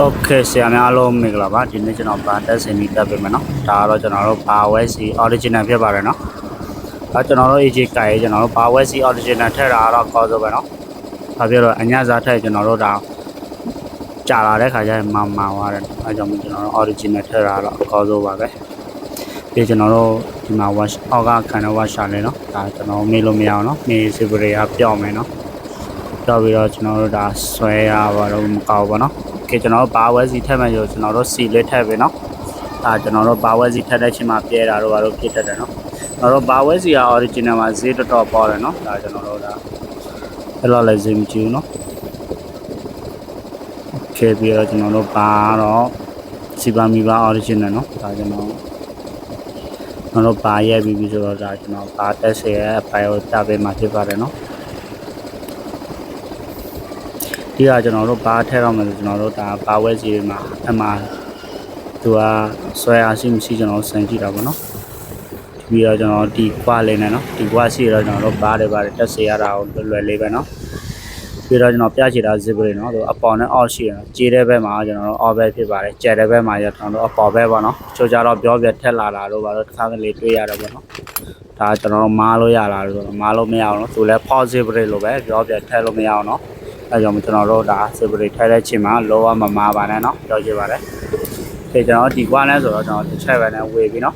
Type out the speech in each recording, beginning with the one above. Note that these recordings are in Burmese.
တော့ခေဆရာများအားလုံးမင်္ဂလာပါဒီနေ့ကျွန်တော်ဗန်တက်စင်ပြီးတက်ပေးမယ်နော်ဒါကတော့ကျွန်တော်တို့ BWC original ဖြစ်ပါတယ်နော်ဒါကျွန်တော်တို့ AJ ကိုင်ကျွန်တော်တို့ BWC original ထည့်တာကတော့ကောဆိုပဲနော်ဒါပြတော့အညစားထည့်ကျွန်တော်တို့ဒါကြာလာတဲ့ခါကျရင်မမာသွားတယ်အဲကြောင့်ကျွန်တော်တို့ original ထည့်တာကတော့ကောဆိုပါပဲပြီးကျွန်တော်တို့ဒီမှာ wash အောက်ကခံတဲ့ wash လေးနော်ဒါကျွန်တော်မေ့လို့မရအောင်နော်မေ့ silver ကပြောင်းမယ်နော် တော့ပြီးတော့ကျွန်တော်တို့ဒါဆွဲရပါတော့မကောက်ဘူးပေါ့နော် ကဲကျွန်တော်တို့ဘာဝဲစီထက်မှဆိုကျွန်တော်တို့စီလေးထက်ပဲเนาะဒါကျွန်တော်တို့ဘာဝဲစီထက်တဲ့ချိန်မှာပြဲတာတော့ဘာလို့ဖြစ်တတ်တယ်เนาะကျွန်တော်တို့ဘာဝဲစီက original မှာဈေးတော်တော်ပေါ်တယ်เนาะဒါကျွန်တော်တို့ဒါအဲ့လိုလည်းဈေးမကြည့်ဘူးเนาะโอเคပြီးတော့ကျွန်တော်တို့ဘာတော့စီပါမီပါ original เนาะဒါကျွန်တော်ကျွန်တော်ဘာရဲ့ပြီးပြီဆိုတော့ဒါကျွန်တော်ဘာတက်စေရဲ့အပိုင်ကိုတပေးမှာဖြစ်ပါတယ်เนาะ ဒီကကျွန်တော်တို့ဘာထည့်တော့မယ်ဆိုကျွန်တော်တို့ဒါဘာဝဲစီတွေမှာအမှသူကဆွဲအားရှိမရှိကျွန်တော်စမ်းကြည့်တာပေါ့နော်ပြီးတော့ကျွန်တော်ဒီကွာလေးနဲ့နော်ဒီကွာစီတော့ကျွန်တော်တို့ဘားတွေဘားတွေတက်စေရတာကိုလွယ်လွယ်လေးပဲနော်ပြီးတော့ကျွန်တော်ပြချီတာ zip တွေနော်သူအပေါ်နဲ့ off ရှိတယ်နော်ကြေးတဲ့ဘက်မှာကျွန်တော်တို့ off ပဲဖြစ်ပါတယ်ကျဲတဲ့ဘက်မှာကျကျွန်တော်တို့အပေါ်ပဲပေါ့နော်ချိုးကြတော့ပြောပြထက်လာတာတို့ဘာလို့တစ်ခါကလေးတွေ့ရတယ်ပေါ့နော်ဒါကျွန်တော်တို့မားလို့ရလာလို့ဆိုတော့မားလို့မရအောင်နော်သူလည်း positive လို့ပဲပြောပြထက်လို့မရအောင်နော် အဲကြောင့်မို့ကျွန်တော်တို့ဒါ separate ထိုက်တဲ့ချိန်မှာလောကမမာပါနဲ့เนาะပြောကြပါရစေ။ဒီကျွန်တော်ဒီကွာနဲ့ဆိုတော့ကျွန်တော်တစ်ချက်ပဲနဲ့ဝေပြီးเนาะ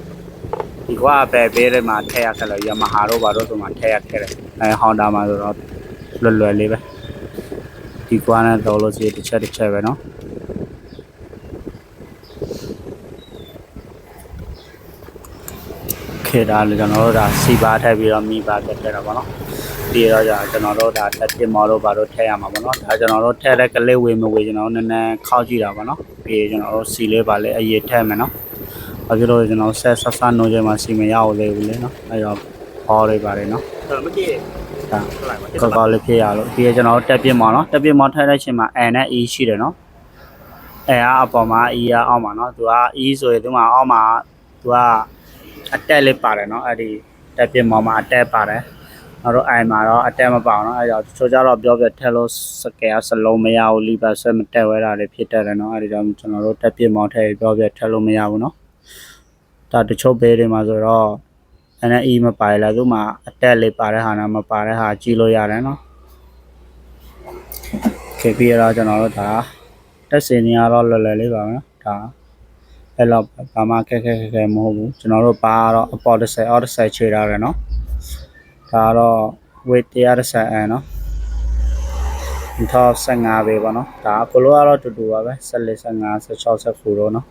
ဒီကွာပဲပေးတယ်မှာထည့်ရခဲ့လို့ Yamaha တို့ဘာတို့ဆိုမှထည့်ရခဲ့တယ်။အဲ Honda မှာဆိုတော့လွယ်လွယ်လေးပဲ။ဒီကွာနဲ့တော့လို့စီတစ်ချက်တစ်ချက်ပဲเนาะခေတာလေကျွန်တော်တို့ဒါစီပါထည့်ပြီးတော့မိပါတက်တယ်တော့ဗောနော် တည်တော့ကြာကျွန်တော်တို့ဒါတက်တင်မော်တို့ဘာလို့ထည့်ရမှာပေါ့နော်ဒါကျွန်တော်တို့ထည့်တဲ့ကလေးဝေမဝေကျွန်တော်တို့နည်းနည်းခောက်ကြည့်တာပေါ့နော်ပြီးကျွန်တော်တို့စီလေးပါလေအရေးထည့်မယ်နော်ဘာဖြစ်လို့ကျွန်တော်ဆက်ဆက်ဆနိုးချိန်မှာစီမရအောင်လေဘူးလေနော်အဲ့တော့ခေါ်လိုက်ပါလေနော်မကြည့်ကောကောလေးဖြစ်ရလို့ပြီးရကျွန်တော်တက်ပြစ်မော်နော်တက်ပြစ်မော်ထိုက်တဲ့ချိန်မှာ N နဲ့ E ရှိတယ်နော်အဲအပေါ်မှာ E ရအောက်မှာနော်သူက E ဆိုရင်သူကအောက်မှာသူကအတက်လေးပါတယ်နော်အဲ့ဒီတက်ပြစ်မော်မှာအတက်ပါတယ် နောက်တော့အိုင်မှာတော့အတက်မပေါအောင်เนาะအဲကြောင့်တချို့ကြတော့ပြောပြထက်လို့စကယ်စလုံးမရဘူးလီပါဆွဲမတက်ဝဲတာတွေဖြစ်တတ်တယ်เนาะအဲဒီကြောင့်ကျွန်တော်တို့တက်ပြစ်မောင်းထည့်ပြောပြထက်လို့မရဘူးเนาะဒါတချို့ဘေးတွေမှာဆိုတော့အဲနဲ့အီမပါရလားသူမှအတက်လေးပါတဲ့ဟာနဲ့မပါတဲ့ဟာကြည့်လို့ရတယ်เนาะခေပြီးတော့ကျွန်တော်တို့ဒါတက်စင်နေရတော့လွယ်လွယ်လေးပါမယ်ဒါအဲ့တော့ဘာမှခက်ခက်ခက်ခက်မဟုတ်ဘူးကျွန်တော်တို့ပါတော့အပေါ်တစ်ဆယ်အောက်တစ်ဆယ်ခြေထားတယ်เนาะ ဒါတော့ weight 130အန်เนาะ2015ပဲပေါ့နော်ဒါကလိုကတော့တူတူပါပဲ14 15 16 19တော့เนาะ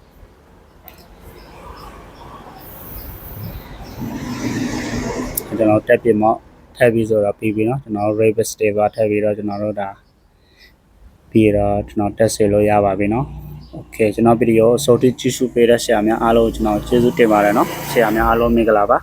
ကျွန်တော်တက်ပြမော့ထည့်ပြီးဆိုတော့ပြီးပြီเนาะကျွန်တော် rate stable ထည့်ပြီးတော့ကျွန်တော်တို့ဒါပြီးတော့ကျွန်တော်တက်စေလို့ရပါပြီเนาะโอเคကျွန်တော်ဗီဒီယိုအစိုးရကြည့်ရှုပေးတဲ့ဆရာများအားလုံးကျွန်တော်ကျေးဇူးတင်ပါတယ်เนาะဆရာများအားလုံးမင်္ဂလာပါ